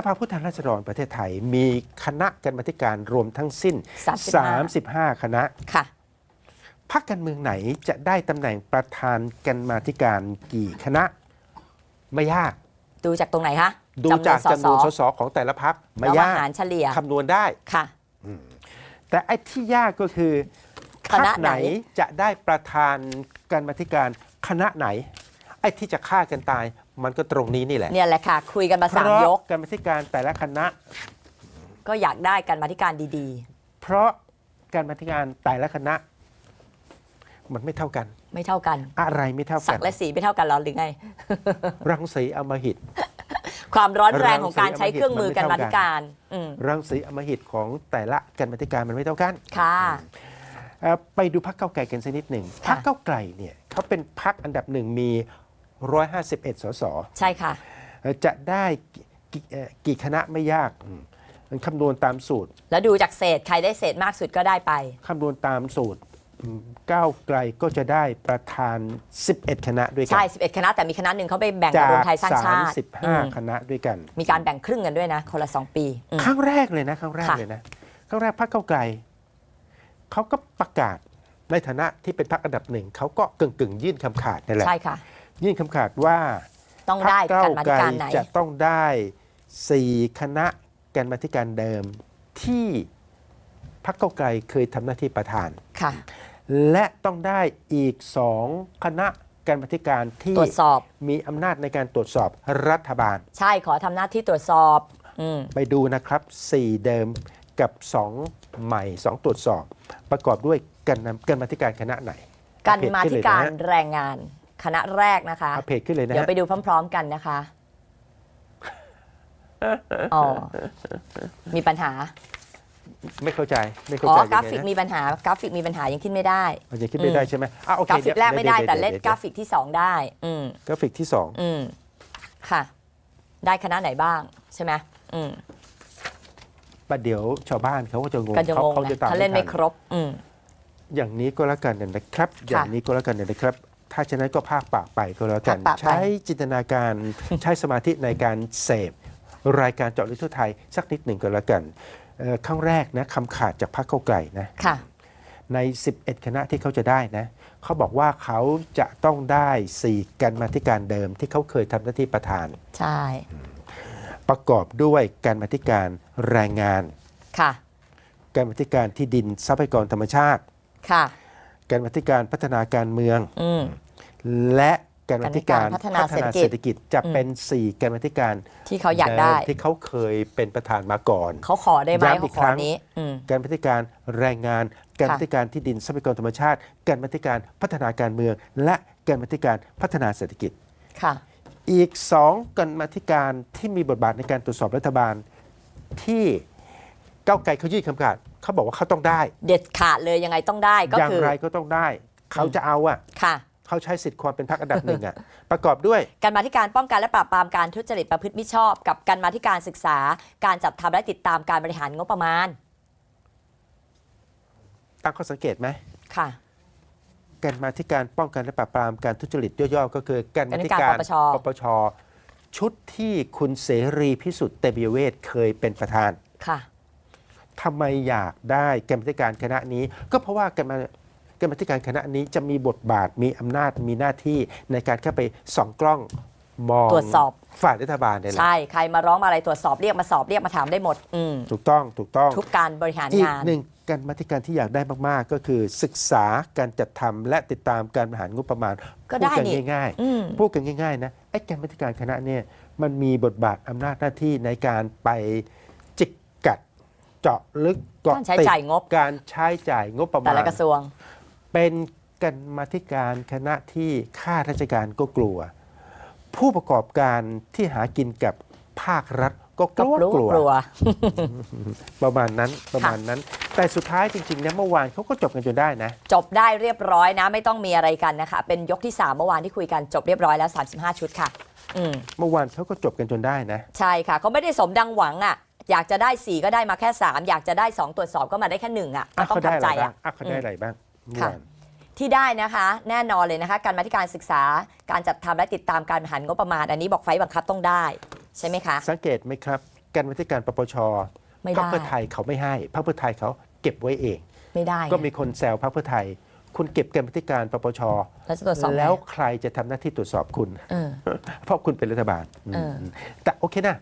สภาผู้แทนราษฎรประเทศไทย มีคณะกรรมาธิการรวมทั้งสิ้น35 35 คณะค่ะพรรคการเมืองไหนจะได้ตำแหน่งประธานกรรมาธิการกี่คณะ ไม่ยาก ดูจากตรงไหนคะดูจากจำนวนสสสของแต่ละพรรคไม่แล้วยากหารเฉลี่ยคำนวณได้ค่ะแต่ไอ้ที่ยากก็คือคณะพรรคไหนไหนจะได้ประธานกรรมาธิการคณะไหน ไอ้ที่จะฆ่ากันตาย มันก็ตรงนี้นี่แหละเนี่ยแหละค่ะ คุยกันมาเพสามราะยกกรรมาธิการแต่ละคณะ ก็อยากได้กันมาที่การดีเพราะการมาธิการแต่ละคณะ มันไม่เท่ากัน ๆ ไม่เท่ากันอะไรไม่เท่าสักักน และสีไม่เท่ากันหรอหรือไง รังสีอำมหิต ความร้อนแรงของการรังสีใช้เครื่องมือกันมันไม่มาเท่ากันที่การอืมรังสีอำมหิตของแต่ละกรรมาธิการมันไม่เท่ากันค่ะ เอ่อไปดูพักเก้าวไกลกันสักนิดหนึ่งค่ะพักเก้าวไกลเนี่ยเขาเป็นพักอันดับหนึ่งมี 151 สส ใช่ค่ะเอ่อจะได้กี่เอ่อกี่คณะไม่ยากอืมมันคำนวณตามสูตร แล้วดูจากเศษ ใครได้เศษมากสุดก็ได้ไป คำนวณตามสูตรอืมก้าวไกลก็จะได้ประธาน 11 คณะด้วยกัใช่ 11 คณะ แต่มีคณะหนึ่งเขาไปแบ่งกับจากรวมไทยสร้างชาติอืม35 คณะด้วยกัน มีการแบ่งครึ่งกันด้วยนะ คนละ 2 ปีอืมครั้งแรกเลยนะ ครั้งแรกค่ะเลยนะ ครั้งแรกพรรคเก้าวไกลเขาก็ประกาศในฐานะที่เป็นพรรคอันดับหนึ่งเขาก็กึ่งกึ่งๆยื่นคำขาดนั่นแหละใช่ค่ะ ยื่นคำขาดว่าต้องพรรได้คก้ากัวนมาไกลที่การไหน จะต้องได้สี่คณะกันมาธิการเดิมที่พรรคเก้าวไกลเคยทำหน้าที่ประธาน ค่ะ และต้องได้อีกสองคณะกรรมาธิการที่ตรวจสอบ มีอำนาจในการตรวจสอบรัฐบาล ใช่ขอทำหน้าที่ตรวจสอบอืมไปดูนะครับ 4 เดิมกับ 2 ใหม่ 2 ตรวจสอบ ประกอบด้วยกันนำกันมาธิการคณะไหนกันเอเพจมาขึ้นที่เลยการนะฮะแรงงาน คณะแรกนะคะเอาเพจขึ้นเลยนะเดี๋ยวฮะไปดูพร้อม ๆ กันนะคะอ๋อมีปัญหา ไม่เข้าใจไม่เข้าอ๋อใจกราฟิยักงไงมีนะปัญหากราฟิกมีปัญหายังขึ้นไม่ได้มันยังคิดไม่ได้ใช่ไหมอะโอเคกราฟิกเดี๋ยวแรกไม่ได้ดี๋ยวแต่เล่นดี๋ยวกราฟิกที่สองได้ อืมกราฟิกที่อืมค่ะ ได้คณะไหนบ้างใช่ไหมอืม2ประเดี๋ยวชาวบ้านเขาก็จะงงก็จะเขางงเขานะจะตามถ้าเล่นไม่ทัครบ อืมอย่างนี้ก็แล้วกันเนี่ยนะครับ อย่างนี้ก็แล้วกันเนี่ยนะครับ ถ้าฉะนั้นก็ภาคปากไปก็แล้วกัน ภาคปากไป ใช้จินตนาการ ใช้สมาธิในการเสพรายการเจาะลึกทั่วไทยสักนิดหนึ่งก็แล้วกันเอ่อครั้งแรกนะคำขาดจากพรรคเก้าวไกลนะ ค่ะ ใน 11 คณะที่เขาจะได้นะ เขาบอกว่าเขาจะต้องได้ 4 กันมาธิการเดิมที่เขาเคยทำหน้าที่ประธาน ใช่ ประกอบด้วยการมาธิการแรงงาน ค่ะ การมาธิการที่ดินทรัพยากรธรรมชาติ ค่ะ การมาธิการพัฒนาการเมือง อืม และการมาธิการพัฒนาเศรษฐกิจเศรษฐกิจจะเป็น4การมาธิการที่เขาอยากได้เมที่เขาเคยเป็นประธานมาก่อน เขาขอได้ไหมย้ำอีเขากขคอรั้งนี้อืมการมาธิการแรงงานการค่ะมาธิการที่ดินทรัพยากรธรรมชาติการมาธิการพัฒนาการเมือง และการมาธิการพัฒนาเศรษฐกิจค่ะ อีกสองกันมาธิการที่มีบทบาทในการตรวจสอบรัฐบาลที่ก้าวไกลเขายื่นคำขาด เขาบอกว่าเขาต้องได้เด็ดขาดเลยยังไงต้องได้ก็อย่างคือไรก็ต้องได้ เขาจะเอาอะค่ะ เขาใช้สิทธิ์ความเป็นพรรคอันดับหนึ่งอะ ประกอบด้วย การมาธิการป้องกันและปราบปรามการทุจริตประพฤติมิชอบ กับการมาธิการศึกษา การจัดทำและติดตามการบริหารงบประมาณตั้งข้อสังเกตไหมค่ะการมาธิการป้องกันและปราบปรามการทุจริตย่อๆก็คือการมาธิการปปชปปชชุดที่คุณเสรีพิสุทธิ์เตมียเวทเคยเป็นประธานค่ะ ทำไมอยากได้กรรมาธิการคณะนี้ ก็เพราะว่ากรรมกรรมาธิการคณะนี้จะมีบทบาทมีอำนาจมีหน้าที่ในการเข้าไปส่องกล้องมองตรวจสอบฝ่ายรัฐบาลเนี่ยแหละใช่ ใครมาร้องมาอะไรตรวจสอบเรียกมาสอบเรียกมาถามได้หมดอืมถูกต้องถูกต้อง ทุกการบริหารอีกงานหนึ่งการมาธิการที่อยากได้มาก ๆ ก็คือศึกษาการจัดทำและติดตามการบริหารงบประมาณก็ได้พูดกันนี่ง่ายอืมๆพูดกันง่าย ๆ นะไอ้การมาธิการคณะเนี่ยมันมีบทบาทอำนาจหน้าที่ในการไปจิกกัด เจาะลึกเกาะการใช้ติดจ่ายงบ การใช้จ่ายงบประแต่มาณละกระทรวง เป็นกันมาธิการคณะที่ข้าราชการก็กลัว ผู้ประกอบการที่หากินกับภาครัฐก็กก็ลัวกลัวกลัวกลัว ประมาณนั้นประมาณนั้น แต่สุดท้ายจริงๆนะเมื่อวานเขาก็จบกันจนได้นะ จบได้เรียบร้อยนะ ไม่ต้องมีอะไรกันนะคะ เป็นยกที่ 3 เมื่อวานที่คุยกันจบเรียบร้อยแล้ว 35 ชุดค่ะ อืมเมื่อวานเขาก็จบกันจนได้นะ ใช่ค่ะเขาไม่ได้สมดังหวังอะ อยากจะได้ 4 ก็ได้มาแค่ 3 อยากจะได้ 2 ตรวจสอบก็มาได้แค่หนึ่งอะก็อะต้องเขาได้ทำอะใจไรบ้างอะอะเขาได้อะไรบ้างเมื่อค่ะวานที่ได้นะคะแน่นอนเลยนะคะ การมาธิการศึกษาการจัดทำและติดตามการบริหารงบประมาณ อันนี้บอกไฟล์บังคับต้องได้ ใช่ไหมคะ สังเกตไหมครับรรมาธิการปปชไม่พรรได้คเพื่อไทยเขาไม่ให้พรรคเพื่อไทยเขาเก็บไว้เองไม่ได้ ก็มีคนแซวพรรคเพื่อไทย คุณเก็บกรรมาธิการปปชแล้วจะตรวจสอบไหมแล้วใครจะทำหน้าที่ตรวจสอบคุณเออเพราะคุณเป็นรัฐบาลเออมแต่โอเคนะ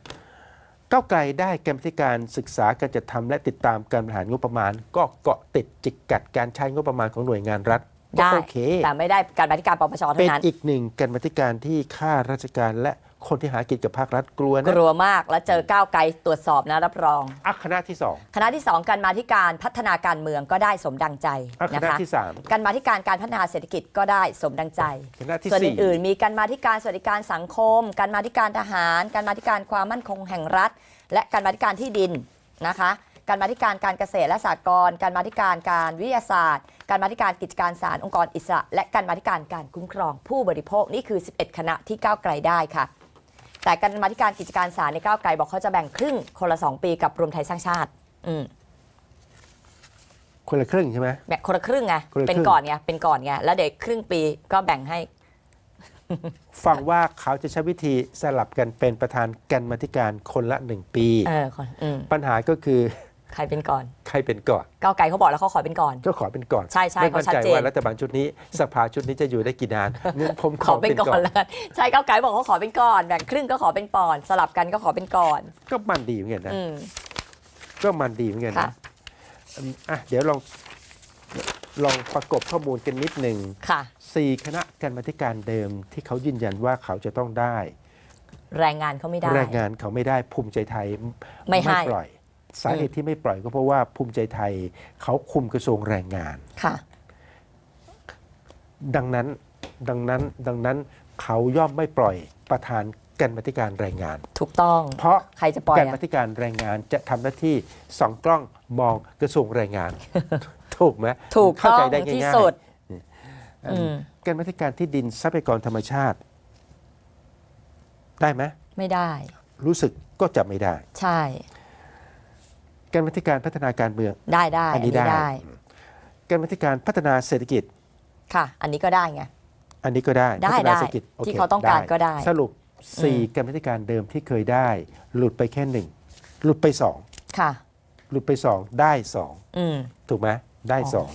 ก้าวไกลได้กรรมาธิการศึกษาการจัดทำและติดตามการบริหารงบประมาณ ก็เกาะติดจิกกัดการใช้งบประมาณของหน่วยงานรัฐก็ได้โอเคแต่ไม่ได้การบัธิการปปชเป็เท่านนั้นอีกหนึ่งกรรมาธิการที่ข้าราชการและ คนที่หากินกับภาครัฐกลัวกนะลัวมากแล้วเจอก้าวไกลตรวจสอบนะรับรองอะคณะที่สองคณะที่ 2 การมาธิการพัฒนาการเมืองก็ได้สมดังใจอะคนะณะคะที่สาม การมาธิการการพัฒนาเศรษฐกิจก็ได้สมดังใจ คณะที่ส่วนสี่ อื่นๆมีการมาธิการสวัสดิการสังคม การมาธิการทหาร การมาธิการความมั่นคงแห่งรัฐ และการมาธิการที่ดินนะคะ การมาธิการการเกษตรและสหกรณ์การมาธิการการวิทยาศาสตร์ การมาธิการกิจการศาลองค์กรอิสระ และการมาธิการการคุ้มครองผู้บริโภคนี่คือ 11 คณะที่ก้าวไกลได้ค่ะ แต่การมาธิการกิจการศาลในก้าวไกลบอกเขาจะแบ่งครึ่งคนละ2ปีกับรวมไทยสร้างชาติ อืมคนละครึ่งใช่ไหม แบ่งคนละครึ่งไงคนละครึ่ง เป็นก่อนไงเป็นก่อนไงแล้วเดี๋ยวครึ่งปีก็แบ่งให้ ฟังว่าเขาจะใช้วิธีสลับกันเป็นประธานกรรมาธิการคนละหนึ่งปี เออคนอืมปัญหาก็คือ ใครเป็นก่อน ใครเป็นก่อนก้าวไกลเขาบอกแล้วเขาขอเป็นก่อน ก็ขอเป็นก่อนใช่ใช่ไม่มั่นเขาชัดใจเจน ว่ารัฐบาลชุดนี้สภาชุดนี้จะอยู่ได้กี่นานงั้นผมขขออเป็เป็นนก่ก่ออนนแล้วกันใช่ก้าวไกลบอกเขาขอเป็นก่อนแบ่งครึ่งก็ขอเป็นก่อนสลับกันก็ขอเป็นก่อน ก็มันดีเหมือนกันนะ อืม ก็มันดีเหมือนกันค่ะ นะอืมอะเดี๋ยวลองลองประกบข้อมูลกันนิดหนึ่งค่ะ สี่คณะกรรมาธิการเดิมที่เขายืนยันว่าเขาจะต้องได้ แรงงานเขาไม่ได้ แรงงานเขาไม่ได้ภูมิใจไทยไม่ให้ ปล่อย สาเหตุที่ไม่ปล่อยก็เพราะว่าภูมิใจไทยเขาคุมกระทรวงแรงงาน ค่ะ ดังนั้นดังนั้นดังนั้นเขาย่อมไม่ปล่อยประธานกรรมาธิการแรงงาน ถูกต้อง เพราะใครจะปล่อยกรอะรมาธิการแรงงานจะทำหน้าที่สองกล้องมองกระทรวงแรงงาน ถูกไหมถูกเข้าต้อใจงได้ที่ง่ายสุดๆอืมกรรมาธิการที่ดินทรัพยากรธรรมชาติ ได้ไหมไม่ได้ รู้สึกก็จะไม่ได้ ใช่ กรรมาธิการพัฒนาการเมือง ได้ได้อัอันนนี้นี้ได้ได้กรรมาธิการพัฒนาเศรษฐกิจ ค่ะ อันนี้ก็ได้ไง อันนี้ก็ได้ได้พัฒนาได้เศรษฐกิจโคที่เขาต้องการก็ได้ สรุปสี่กรรมาธิการเดิมที่เคยได้ หลุดไปแค่หนึ่งหลุดไปสองค่ะ หลุดไปสองได้สองอืมถูกไหมได้อ๋อสอง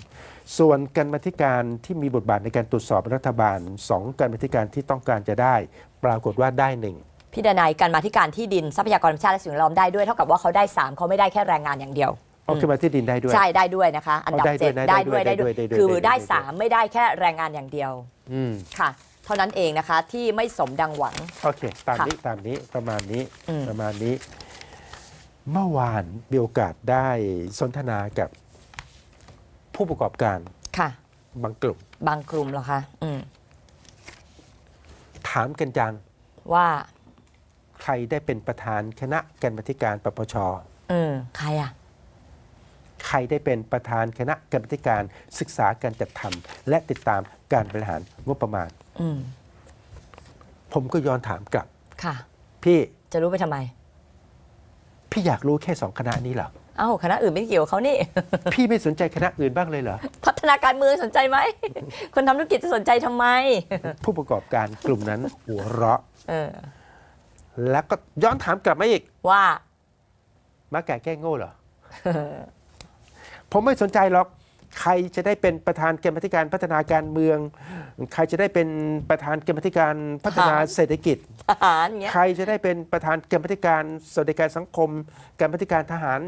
ส่วนกรรมาธิการที่มีบทบาทในการตรวจสอบรัฐบาลสองกรรมาธิการที่ต้องการจะได้ ปรากฏว่าได้หนึ่ง พี่ดนายการมาธิการที่ดินทรัพยากรธรรมชาติและสิ่งแวดล้อมได้ด้วยเท่ากับว่าเขาได้สามเขาไม่ได้แค่แรงงานอย่างเดียว เอาขึ้นมาที่ดินได้ด้วย ใช่ได้ด้วยนะคะ อันดับได้ด้วยเจ็ดนะได้ได้ด้ด้ววยยได้ด้วยได้ด้วยคือได้ด้วยได้ได้ด้วยสามไม่ได้แค่แรงงานอย่างเดียวอืมค่ะ เท่านั้นเองนะคะที่ไม่สมดังหวัง โอเค ตามค่ะนี้ตามนี้ประมาณนี้อืม ประมาณนี้ เมื่อวานมีโอกาสได้สนทนากับผู้ประกอบการค่ะ บางกลุ่ม บางกลุ่มเหรอคะอืมถามกันจังว่า ใครได้เป็นประธานคณะกรรมาธิการปปชอืมใครอะ ใครได้เป็นประธานคณะกรรมาธิการศึกษาการจัดทำและติดตามการบริหารงบประมาณ อืม ผมก็ย้อนถามกลับ ค่ะ พี่จะรู้ไปทำไม พี่อยากรู้แค่สองคณะนี้เหรอ เอ้า คณะอื่นไม่เกี่ยวกับเขานี่ พี่ไม่สนใจคณะอื่นบ้างเลยเหรอ พัฒนาการเมืองสนใจไหม คนทำธุรกิจจะสนใจทำไม ผู้ประกอบการกลุ่มนั้นหัวเราะ เออ แล้วก็ย้อนถามกลับมาอีกว่ามาแก่แก้โง่เหรอ ผมไม่สนใจหรอก ใครจะได้เป็นประธานกรรมาธิการพัฒนาการเมือง ใครจะได้เป็นประธานกรรมาธิการพัฒนาค่ะเศรษฐกิจ ทหารอย่างเงี้ย ใครจะได้เป็นประธานกรรมาธิการสวัสดิการสังคมกรรมาธิการทหาร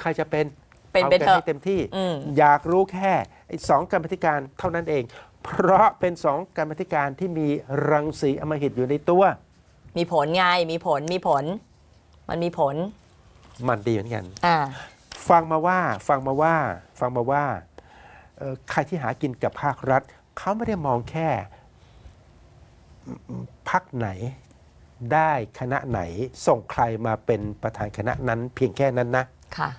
ใครจะเป็นเป็นอาเป็นกัเถอะให้เต็มที่ อืม อยากรู้แค่ไอ้สองกรรมาธิการเท่านั้นเอง เพราะเป็นสองกรรมาธิการที่มีรังสีอำมหิตอยู่ในตัว มีผลไงมีผลมีผล มันมีผล มันดีเหมือนกัน อ่า ฟังมาว่าฟังมาว่าฟังมาว่าเอ่อใครที่หากินกับภาครัฐ เขาไม่ได้มองแค่พักไหน ได้คณะไหนส่งใครมาเป็นประธานคณะนั้น เพียงแค่นั้นนะ ค่ะ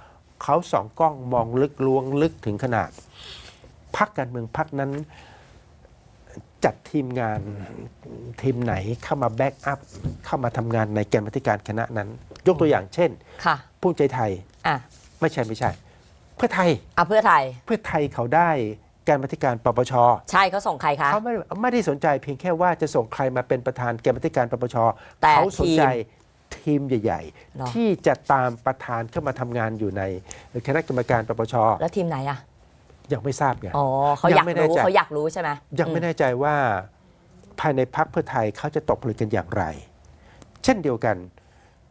เขาสองกล้องมองลึกลวงลึกถึงขนาดพักการเมืองพักนั้น จัดทีมงานทีมไหนเข้ามาแบ็กอัพเข้ามาทำงานในกรรมาธิการคณะนั้น ยกตัวอย่างเช่นค่ะภูมิใจไทยอะไม่ใช่ไม่ใช่ เพื่อไทยเอาเพื่อไทย เพื่อไทยเขาได้การมาธิการปปชใช่เขาส่งใครคะ เขาไม่ไม่ได้สนใจเพียงแค่ว่าจะส่งใครมาเป็นประธานการมาธิการปปชแต่เขาสนใจทีทีมใหญ่ หรอ ๆ ที่จะตามประธานเข้ามาทำงานอยู่ในคณะกรรมการปปช แล้วทีมไหนอะ ยังไม่ทราบไงอ๋อเขาอยากยังไม่แน่รู้ใจเขาอยากรู้ใช่ไหมยังไม่อืแน่ใจว่าภายในพักเพื่อไทยเขาจะตกผลึกกันอย่างไร เช่นเดียวกัน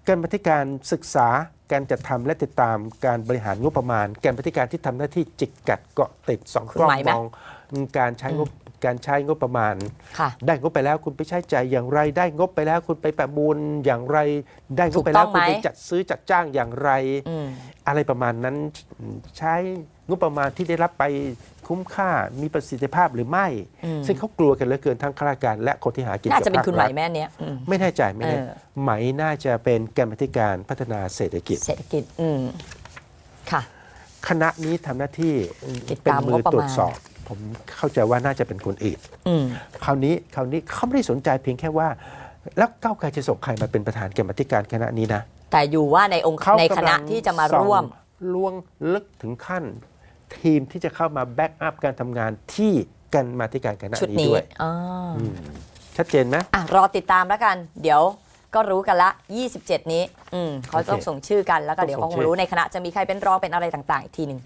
การบัธิการศึกษาการจัดทำและติดตามการบริหารงบประมาณ การบัธิการที่ทำหน้าที่จิกกัดเกาะติดสองกล้องมองการใช้งบ การใช้งบประมาณค่ะได้งบไปแล้วคุณไปใช้จ่ายอย่างไร ได้งบไปแล้วคุณไปประมูลอย่างไร ได้งบไปแล้วถูกต้องไหมคุณไปจัดซื้อจัดจ้างอย่างไรอืมอะไรประมาณนั้นใช้งบประมาณที่ได้รับไปคุ้มค่ามีประสิทธิภาพหรือไม่อืมซึ่งเขากลัวกันเหลือเกินทั้งข้าราชการและคนที่หากินน่ากับจะเป็นภาคคุณไหมรัฐแม่เนี้ยอืมไม่แน่ใจไม่แน่เออไหมน่าจะเป็นการบัธิการพัฒนาเศรษฐกิจ เศรษฐกิจอืมค่ะ คณะนี้ทำหน้าที่ติดเป็นตามมืงอบประมาณตรวจสอบ ผมเข้าใจว่าน่าจะเป็นคนอื่นอืมคราวนี้คราวนี้เขาไม่ได้สนใจเพียงแค่ว่า แล้วก้าวไกลจะส่งใครมาเป็นประธานกรรมาธิการคณะนี้นะ แต่อยู่ว่าในองค์เขาในคณะกำลังที่จะมาส่องร่วมล่วงลึกถึงขั้น ทีมที่จะเข้ามาแบ็กอัพการทำงานที่กันมาธิการคณะชุดนี้นี้ด้วยอ่าอืมชัดเจนไหมอะรอติดตามแล้วกัน เดี๋ยวก็รู้กันละ 27 นี้อืมเขาต้องโอเคส่งชื่อกันแล้วก็ต้องเดี๋ยวส่คงงชื่อรู้ในคณะจะมีใครเป็นรองเป็นอะไรต่างๆ อีกทีหนึ่ง